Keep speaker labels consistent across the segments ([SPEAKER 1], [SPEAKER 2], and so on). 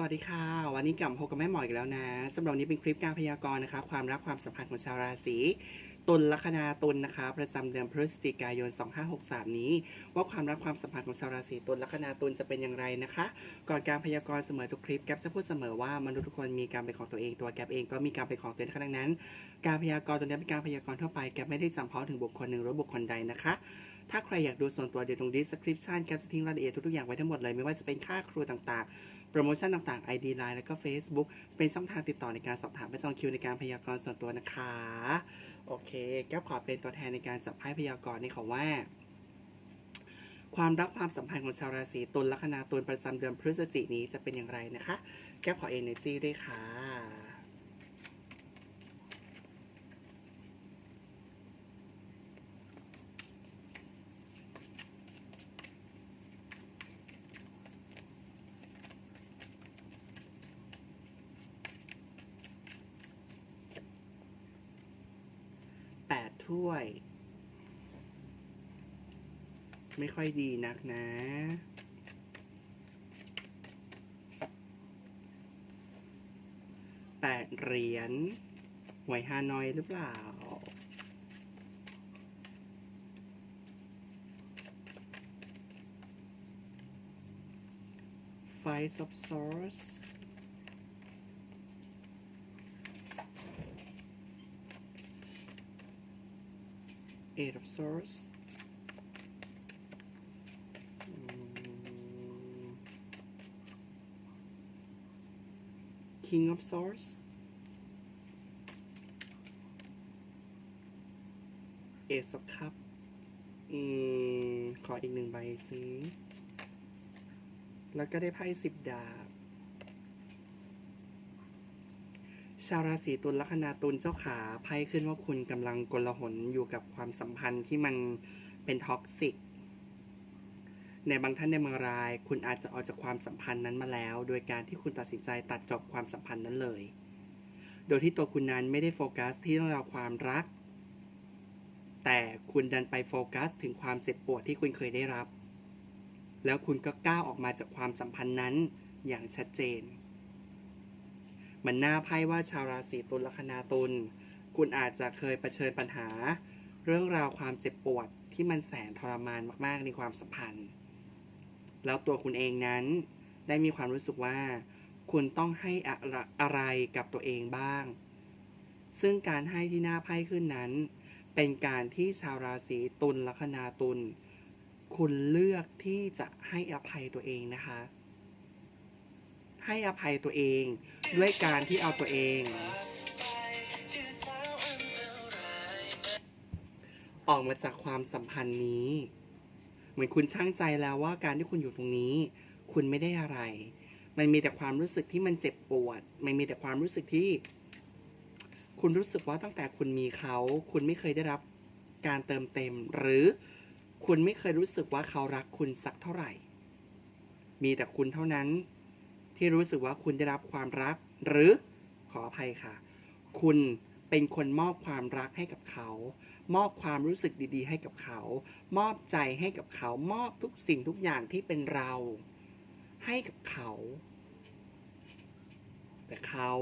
[SPEAKER 1] สวัสดีค่ะ วันนี้กลับพบกับแม่หมออีกแล้วนะสำหรับนี้เป็นคลิปการพยากรณ์นะคะความรักความสัมพันธ์ของชาวราศีตุลลัคนาตุลนะคะ ประจำเดือนพฤศจิกายน 2563 นี้ ว่าความรักความสัมพันธ์ของชาวราศีตุลลัคนาตุลจะเป็นอย่างไรนะคะ ก่อนการพยากรณ์เสมอทุกคลิปแกปจะพูดเสมอว่ามนุษย์ทุกคนมีการเป็นของตัวเองตัวแกปเองก็มีการเป็นของตัวเองดังนั้น การพยากรณ์ตัวนี้เป็นการพยากรณ์ทั่วไปแกปไม่ได้จำเพาะถึงบุคคลหนึ่งหรือบุคคลใดนะคะถ้าใครอยากดูส่วนตัวเดี๋ยวตรง description แกปจะทิ้งรายละเอียดทุกๆอย่างไว้ทั้งหมดเลยไม่ว่าจะเป็นค่าครูต่างๆ โปรโมชั่นต่างๆ ID Line แล้วก็ Facebook เป็นช่องทางติดต่อในการสอบถามและจองคิวในการพยากรณ์ส่วนตัวนะคะ โอเค แก้วขอเป็นตัวแทนในการจับไพ่พยากรณ์ในของว่า ความรักความสัมพันธ์ของชาวราศีตุลลัคนาตุลประจำเดือนพฤศจิกนี้จะเป็นอย่างไรนะคะ แก้วขอ energy ด้วยค่ะ ถ้วย ไม่ค่อยดีนักนะ แปดเหรียญหวยฮานอยหรือเปล่า Five of Swords Eight of Swords King of Swords Ace of Cup อืม ขออีกหนึ่งใบสิแล้วก็ได้ไพ่สิบดาบ ชาวราศีตุลลัคนาตุลเจ้าขาไพ่ขึ้นว่าคุณกำลังกลหนอยู่กับความสัมพันธ์ที่มันเป็นท็อกซิกในบางท่านในบางราย คุณอาจจะออกจากความสัมพันธ์นั้นมาแล้ว โดยการที่คุณตัดสินใจตัดจบความสัมพันธ์นั้นเลย โดยที่ตัวคุณนั้นไม่ได้โฟกัสที่เรื่องราวความรัก แต่คุณดันไปโฟกัส ถึงความเจ็บปวดที่คุณเคยได้รับ แล้วคุณก็ก้าวออกมาจากความสัมพันธ์นั้นอย่างชัดเจน มันน่าไพ่ว่าชาวราศีตุลลัคนาตุล คุณอาจจะเคยเผชิญปัญหา เรื่องราวความเจ็บปวดที่มันแสนทรมานมากๆในความสัมพันธ์ แล้วตัวคุณเองนั้นได้มีความรู้สึกว่า คุณต้องให้อะไรอะไรกับตัวเองบ้าง ซึ่งการให้ที่หน้าไพ่ขึ้นนั้น เป็นการที่ชาวราศีตุลลัคนาตุล คุณเลือกที่จะให้อภัยตัวเองนะคะ ให้อภัยตัวเอง ด้วยการที่เอาตัวเอง ออกมาจากความสัมพันธ์นี้ เหมือนคุณช่างใจแล้วว่าการที่คุณอยู่ตรงนี้ คุณไม่ได้อะไร มันมีแต่ความรู้สึกที่มันเจ็บปวด มันมีแต่ความรู้สึกที่ คุณรู้สึกว่าตั้งแต่คุณมีเขา คุณไม่เคยได้รับการเติมเต็ม หรือคุณไม่เคยรู้สึกว่าเขารักคุณสักเท่าไหร่ มีแต่คุณเท่านั้น ที่รู้สึกว่าคุณได้รับความรัก หรือขออภัยค่ะ คุณเป็นคนมอบความรักให้กับเขา มอบความรู้สึกดีๆ ให้กับเขา มอบใจให้กับเขา มอบทุกสิ่งทุกอย่างที่เป็นเรา ให้กับเขา แต่เขา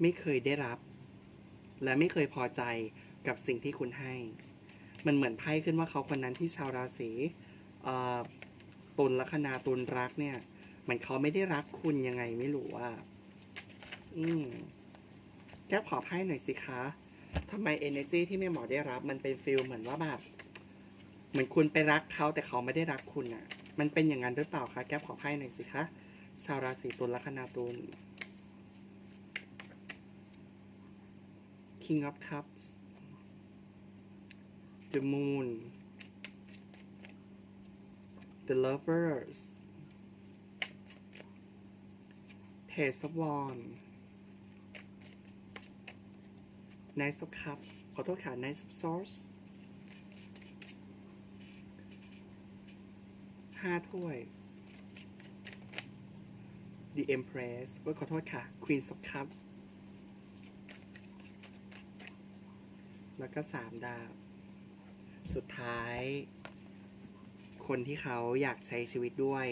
[SPEAKER 1] ไม่เคยได้รับ และไม่เคยพอใจกับสิ่งที่คุณให้ มันเหมือนไพ่ขึ้นว่าเขาคนนั้นที่ชาวราศีตุลลัคนาตุลรักเนี่ย มือนเขาไม่ได้รักคุณยังไงไม่รู้อะอืมแก้ขอไพ่หน่อยสิคะทำไม energy ที่แม่หมอได้รับ มันเป็นฟิลเหมือนว่าแบบเหมือนคุณไปรักเขาแต่เขาไม่ได้รักคุณอะ มันเป็นอย่างนั้นหรือเปล่าคะแก้ขอไพ่หน่อยสิคะชาวราศีตุลลัคนาตุล King of Cups The Moon The Lovers Page of Wands Knight of Cup ขอโทษค่ะ Knight of Swords ห้าถ้วย The Empress ก็ขอโทษค่ะ Queen of Cup แล้วก็สามดาบ สุดท้าย คนที่เขาอยากใช้ชีวิตด้วย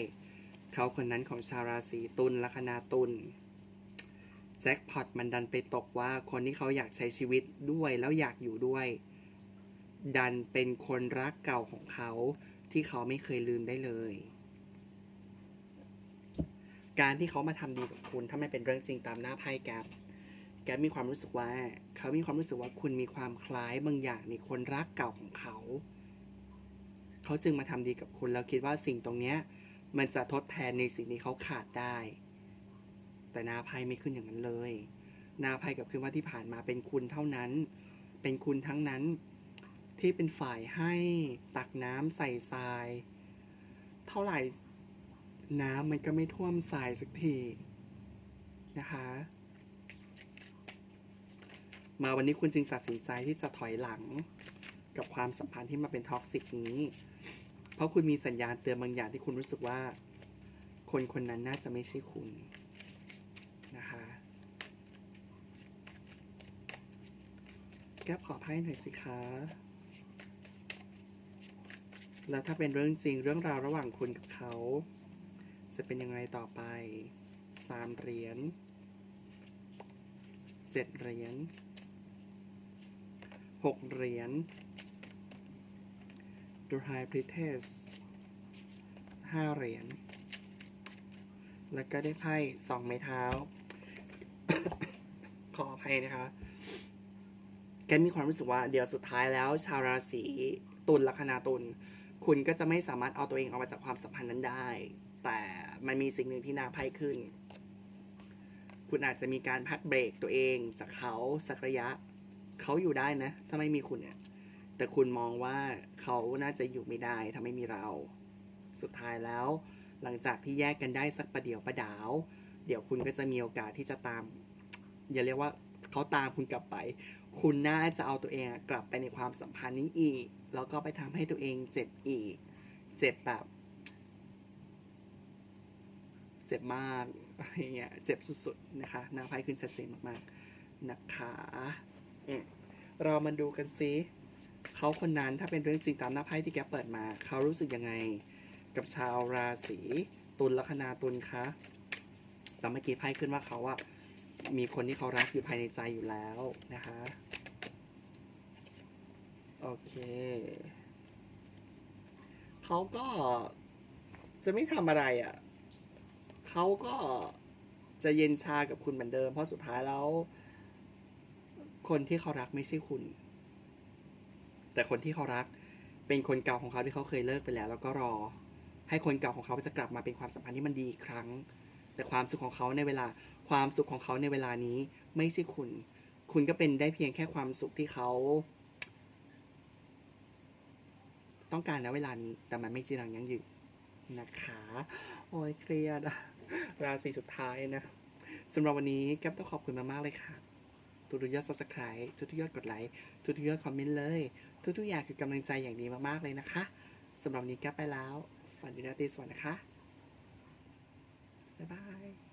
[SPEAKER 1] เขาคนนั้นของชาวราศีตุลลัคนาตุลแจ็คพอตมันดันไปตกว่าคนที่เขาอยากใช้ชีวิตด้วยแล้วอยากอยู่ด้วย ดันเป็นคนรักเก่าของเขาที่เขาไม่เคยลืมได้เลย การที่เขามาทำดีกับคุณถ้าไม่เป็นเรื่องจริงตามหน้าไพ่แกปแกปมีความรู้สึกว่า เขามีความรู้สึกว่าคุณมีความคล้ายบางอย่างในคนรักเก่าของเขา เขาจึงมาทำดีกับคุณแล้วคิดว่าสิ่งตรงเนี้ย มันจะทดแทนในสิ่งที่เขาขาดได้ แต่นาไพ่ไม่ขึ้นอย่างนั้นเลย นาไพ่กับขึ้นว่าที่ผ่านมาเป็นคุณเท่านั้น เป็นคุณทั้งนั้นที่เป็นฝ่ายให้ตักน้ำใส่ทราย เท่าไหร่น้ำมันก็ไม่ท่วมทรายสักทีนะคะ มาวันนี้คุณจึงตัดสินใจที่จะถอยหลังกับความสัมพันธ์ที่มาเป็นท็อกซิกนี้ เพราะคุณมีสัญญาณเตือนบางอย่างที่คุณรู้สึกว่า คนคนนั้นน่าจะไม่ใช่คุณนะคะแก้ขอไพ่หน่อยสิคะแล้วถ้าเป็นเรื่องจริงเรื่องราวระหว่างคุณกับเขา จะเป็นยังไงต่อไปสามเหรียญเจ็ดเหรียญหกเหรียญ The High Priestess ห้าเหรียญ แล้วก็ได้ไพ่สองไม้เท้า ขออภัยนะคะแกมีความรู้สึกว่าเดี๋ยวสุดท้ายแล้ว ชาวราศีตุลลัคนาตุลคุณก็จะไม่สามารถเอาตัวเองออกมาจากความสัมพันธ์นั้นได้ แต่มันมีสิ่งหนึ่งที่น่าไพ่ขึ้น คุณอาจจะมีการพักเบรกตัวเองจากเขาสักระยะ เขาอยู่ได้นะ ถ้าไม่มีคุณเนี่ย แต่คุณมองว่าเขาน่าจะอยู่ไม่ได้ถ้าไม่มีเรา สุดท้ายแล้ว หลังจากที่แยกกันได้สักประเดี๋ยวประดาว เดี๋ยวคุณก็จะมีโอกาสที่จะตาม อย่าเรียกว่าเขาตามคุณกลับไป คุณน่าจะเอาตัวเองกลับไปในความสัมพันธ์นี้อีก แล้วก็ไปทำให้ตัวเองเจ็บอีก เจ็บแบบ เจ็บมากอะไรเงี้ย เจ็บสุดๆนะคะน้าไพ่ขึ้นชัดเจนมากๆนะคะอืมเรามาดูกันซิ เขาคนนั้นถ้าเป็นเรื่องจริงตามหน้าไพ่ที่แกเปิดมา เขารู้สึกยังไง กับชาวราศีตุลลัคนาตุลคะแต่เมื่อกี้ไพ่ขึ้นว่าเขาอะมีคนที่เขารักอยู่ภายในใจอยู่แล้วนะคะโอเคเขาก็จะไม่ทำอะไรอะ่ะเขาก็จะเย็นชากับคุณเหมือนเดิม เพราะสุดท้ายแล้ว คนที่เขารักไม่ใช่คุณ แต่คนที่เขารักเป็นคนเก่าของเขาที่เขาเคยเลิกไปแล้ว แล้วก็รอ ให้คนเก่าของเขาจะกลับมาเป็นความสัมพันธ์ที่มันดีอีกครั้ง แต่ความสุขของเขาในเวลาความสุขของเขาในเวลานี้ไม่ใช่คุณ คุณก็เป็นได้เพียงแค่ความสุขที่เขา ต้องการณเวลานี้ แต่มันไม่จีรังยั่งยืนนะคะ โอ้ยเครียดราศีสุดท้ายนะสำหรับวันนี้แก๊ปต้องขอบคุณมากๆเลยค่ะ ทุกๆยอด subscribe ทุกๆยอดกดไลค์ทุกๆยอดคอมเมนต์เลย ทุกๆอย่างคือกำลังใจอย่างดีมากๆเลยนะคะสำหรับนี้ก็ไปแล้ว ฝันดีราตรีสวัสดีนะคะ บ๊ายบาย